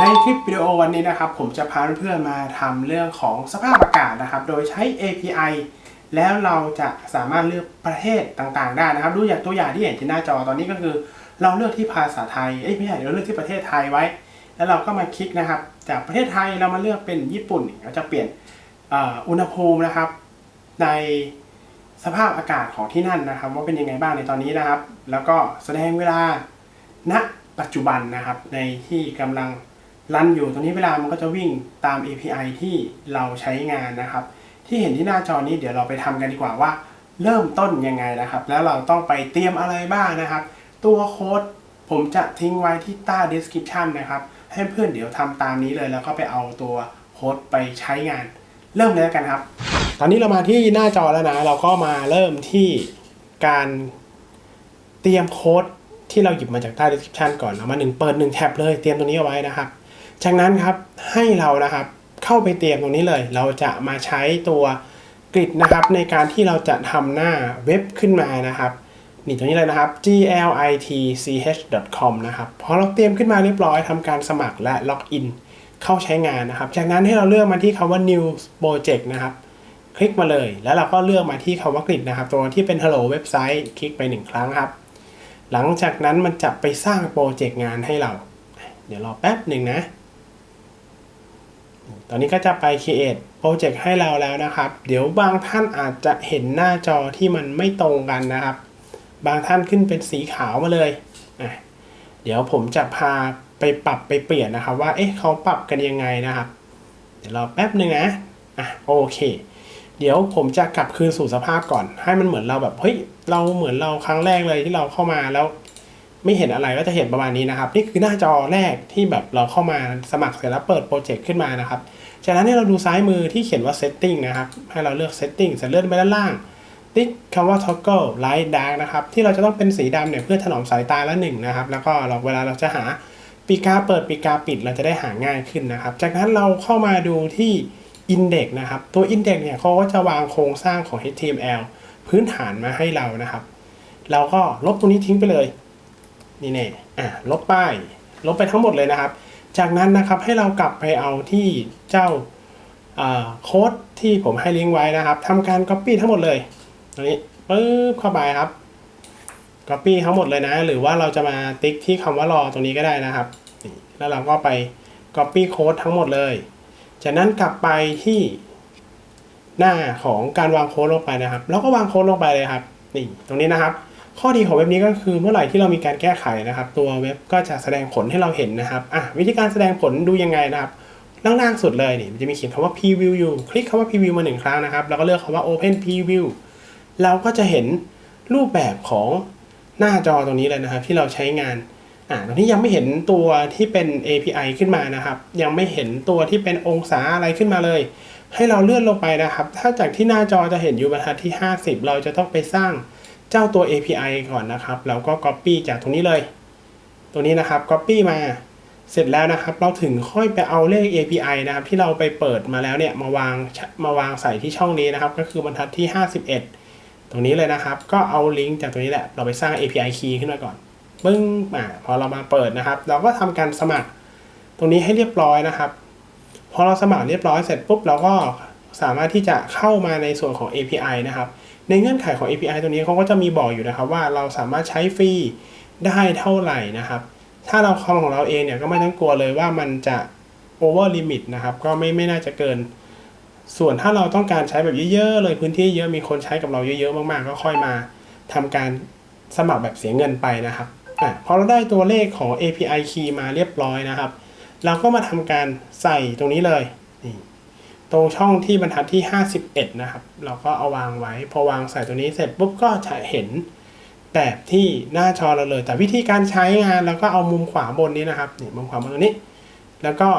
ในคลิปวิดีโอวันนี้นะครับ ผมจะพาเพื่อนๆมาทำเรื่องของสภาพอากาศนะครับ โดยใช้ API แล้วเราจะสามารถเลือกประเทศต่างๆ ได้นะครับ ดูอย่างตัวอย่างที่เห็นที่หน้าจอตอนนี้ก็คือ เราเลือกที่ภาษาไทยเอ้ยไม่ใช่เราเลือกที่ประเทศไทยไว้ แล้วเราก็มาคลิกนะครับ จากประเทศไทยเรามาเลือกเป็นญี่ปุ่นเราจะเปลี่ยนอุณหภูมินะครับ ในสภาพอากาศของที่นั่นนะครับ ว่าเป็นยังไงบ้างในตอนนี้นะครับ แล้วก็แสดงเวลาณปัจจุบันนะครับในที่กำลัง รันอยู่ตรงนี้เวลามันก็จะวิ่งตาม API ที่เราใช้งานนะครับ ที่เห็นที่หน้าจอนี้เดี๋ยวเราไปทำกันดีกว่าว่า เริ่มต้นยังไงนะครับ แล้วเราต้องไปเตรียมอะไรบ้างนะครับ ตัวโค้ดผมจะทิ้งไว้ที่ใต้ description นะครับ ให้เพื่อนเดี๋ยวทำตามนี้เลยแล้วก็ไปเอาตัวโค้ดไปใช้งาน เริ่มเลยแล้วกันครับ ตอนนี้เรามาที่หน้าจอแล้วนะ เราก็มาเริ่มที่การเตรียมโค้ดที่เราหยิบมาจากใต้ description ก่อนเอามาหนึ่งเปิดหนึ่งแท็บเลยเตรียมตรงนี้เอาไว้นะครับ จากนั้นครับให้เรานะครับเข้าไปเตรียมตรงนี้เลย เราจะมาใช้ตัวกริดนะครับในการที่เราจะทำหน้าเว็บขึ้นมานะครับนี่ตรงนี้เลยนะครับ glitch.com นะครับพอเราเตรียมขึ้นมาเรียบร้อยทำการสมัครและล็อกอินเข้าใช้งานนะครับ จากนั้นให้เราเลือกมาที่คำว่า new project นะครับ คลิกมาเลย แล้วเราก็เลือกมาที่คำว่ากริดนะครับ ตัวที่เป็น hello เว็บไซต์คลิกไปหนึ่งครั้งครับ หลังจากนั้นมันจะไปสร้างโปรเจกต์งานให้เรา เดี๋ยวรอแป๊บหนึ่งนะ ตอนนี้ก็จะไป create โปรเจกต์ให้เราแล้วนะครับ เดี๋ยวบางท่านอาจจะเห็นหน้าจอที่มันไม่ตรงกันนะครับ บางท่านขึ้นเป็นสีขาวมาเลย เดี๋ยวผมจะพาไปปรับไปเปลี่ยนนะครับว่า เอ๊ะเขาปรับกันยังไงนะครับ เดี๋ยวรอแป๊บหนึ่งนะ อะโอเค เดี๋ยวผมจะกลับคืนสู่สภาพก่อน ให้มันเหมือนเราแบบ เฮ้ย เราเหมือนเราครั้งแรกเลยที่เราเข้ามาแล้ว ไม่เห็นอะไรก็จะเห็นประมาณนี้นะครับ นี่คือหน้าจอแรกที่แบบเราเข้ามาสมัครเสร็จแล้วเปิดโปรเจกต์ขึ้นมานะครับจากนั้นให้เราดูซ้ายมือที่เขียนว่า setting นะครับ ให้เราเลือก setting เสร็จเลื่อนไปด้านล่าง ติ๊กคำว่า toggle light dark นะครับ ที่เราจะต้องเป็นสีดำเนี่ยเพื่อถนอมสายตาละหนึ่งนะครับ แล้วก็เราเวลาเราจะหาปีกาเปิดปีกาปิดเราจะได้หาง่ายขึ้นนะครับ จากนั้นเราเข้ามาดูที่ index นะครับ ตัว index เนี่ยเขาก็จะวางโครงสร้างของ HTML พื้นฐานมาให้เรานะครับ เราก็ลบตรงนี้ทิ้งไปเลย นี่แน่อะลบไปลบไปทั้งหมดเลยนะครับ จากนั้นนะครับให้เรากลับไปเอาที่เจ้าโค้ดที่ผมให้ลิงก์ไว้นะครับทำการ Copy ทั้งหมดเลยตรงนี้ปึ๊บเข้าไปครับ Copy ทั้งหมดเลยนะ หรือว่าเราจะมาติ๊กที่คำว่ารอตรงนี้ก็ได้นะครับนี่แล้วเราก็ไป Copy โค้ดทั้งหมดเลย จากนั้นกลับไปที่หน้าของการวางโค้ดลงไปนะครับ แล้วก็วางโค้ดลงไปเลยครับ นี่ ตรงนี้นะครับ ข้อดีของเว็บนี้ก็คือเมื่อไหร่ที่เรามีการแก้ไขนะครับ ตัวเว็บก็จะแสดงผลให้เราเห็นนะครับอะวิธีการแสดงผลดูยังไงนะครับล่างๆสุดเลยนี่มันจะมีเขียนคำว่า preview อยู่คลิกคำว่า preview มาหนึ่งครั้งนะครับแล้วก็เลือกคำว่า open preview เราก็จะเห็นรูปแบบของหน้าจอตรงนี้เลยนะครับ ที่เราใช้งานอ่าตรงนี้ยังไม่เห็นตัวที่เป็น API ขึ้นมานะครับ ยังไม่เห็นตัวที่เป็นองศาอะไรขึ้นมาเลย ให้เราเลื่อนลงไปนะครับ ถ้าจากที่หน้าจอจะเห็นอยู่บรรทัดที่ 50 เราจะต้องไปสร้าง เจ้าตัว API ก่อนนะครับแล้วก็ Copy จากตรงนี้เลย ตัวนี้นะครับ Copy มาเสร็จแล้วนะครับ เราถึงค่อยไปเอาเลข API นะครับ ที่เราไปเปิดมาแล้วเนี่ยมาวางมาวางใส่ที่ช่องนี้นะครับ ก็คือบรรทัดที่ 51 ตรงนี้เลยนะครับ ก็เอาลิงก์จากตรงนี้แหละ เราไปสร้าง API key ขึ้นมาก่อนปึ้งอ่าพอเรามาเปิดนะครับ เราก็ทำการสมัคร ตรงนี้ให้เรียบร้อยนะครับ พอเราสมัครเรียบร้อยเสร็จปุ๊บเราก็สามารถที่จะเข้ามาในส่วนของ API นะครับ ในเงื่อนไขของ API ตัวนี้เขาก็จะมีบอกอยู่นะครับว่าเราสามารถใช้ฟรีได้เท่าไหร่นะครับ ถ้าเราคอมของเราเองเนี่ยก็ไม่ต้องกลัวเลยว่ามันจะ over limit นะครับก็ไม่ไม่น่าจะเกิน ส่วนถ้าเราต้องการใช้แบบเยอะๆเลยพื้นที่เยอะมีคนใช้กับเราเยอะๆมากๆ ก็ค่อยมาทำการสมัครแบบเสียเงินไปนะครับอะพอเราได้ตัวเลขของ API key มาเรียบร้อยนะครับ เราก็มาทำการใส่ตรงนี้เลยนี่ ตรงช่องที่บรรทัดที่ 51 นะครับ เราก็เอาวางไว้ พอวางใส่ตัวนี้เสร็จปุ๊บก็จะเห็นแบบที่หน้าจอเราเลย แต่วิธีการใช้งานเราก็เอามุมขวาบนนี้นะครับนี่มุมขวาบนตรงนี้ แล้วก็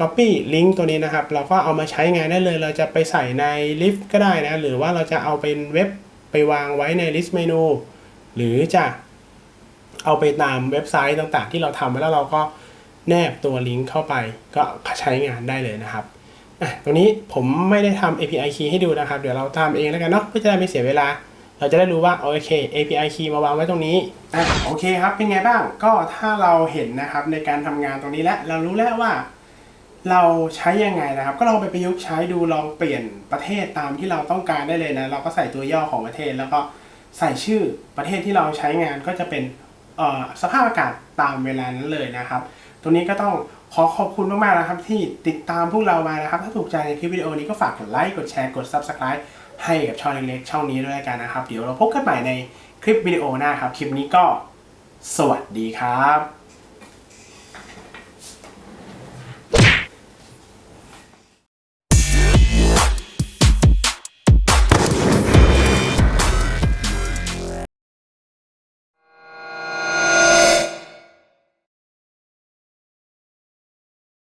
Copy ลิงก์ตัวนี้นะครับ เราก็เอามาใช้งานได้เลย เราจะไปใส่ในลิฟต์ก็ได้นะ หรือว่าเราจะเอาเป็นเว็บไปวางไว้ในลิสต์เมนู หรือจะเอาไปตามเว็บไซต์ต่างๆ ที่เราทำไว้แล้วเราก็แนบตัวลิงก์เข้าไปก็ใช้งานได้เลยนะครับ อะตรงนี้ผมไม่ได้ทำ API key ให้ดูนะครับ เดี๋ยวเราทำเองแล้วกันเนาะเพื่อจะได้ไม่เสียเวลา เราจะได้รู้ว่าโอเค API key มาวางไว้ตรงนี้อะโอเคครับเป็นไงบ้างก็ถ้าเราเห็นนะครับในการทำงานตรงนี้แล้วเรารู้แล้วว่า เราใช้ยังไงนะครับ ก็ลองไปประยุกต์ใช้ดูลองเปลี่ยนประเทศตามที่เราต้องการได้เลยนะเราก็ใส่ตัวย่อของประเทศ แล้วก็ใส่ชื่อประเทศที่เราใช้งานก็จะเป็นสภาพอากาศตามเวลานั้นเลยนะครับ ตรงนี้ก็ต้องขอขอบคุณมากๆนะครับ ที่ติดตามพวกเรามานะครับ ถ้าถูกใจในคลิปวิดีโอนี้ก็ฝากกดไลค์กดแชร์กด Subscribe ให้กับช่องเล็กๆช่องนี้ด้วยกันนะครับ เดี๋ยวเราพบกันใหม่ในคลิปวิดีโอหน้าครับ คลิปนี้ก็สวัสดีครับ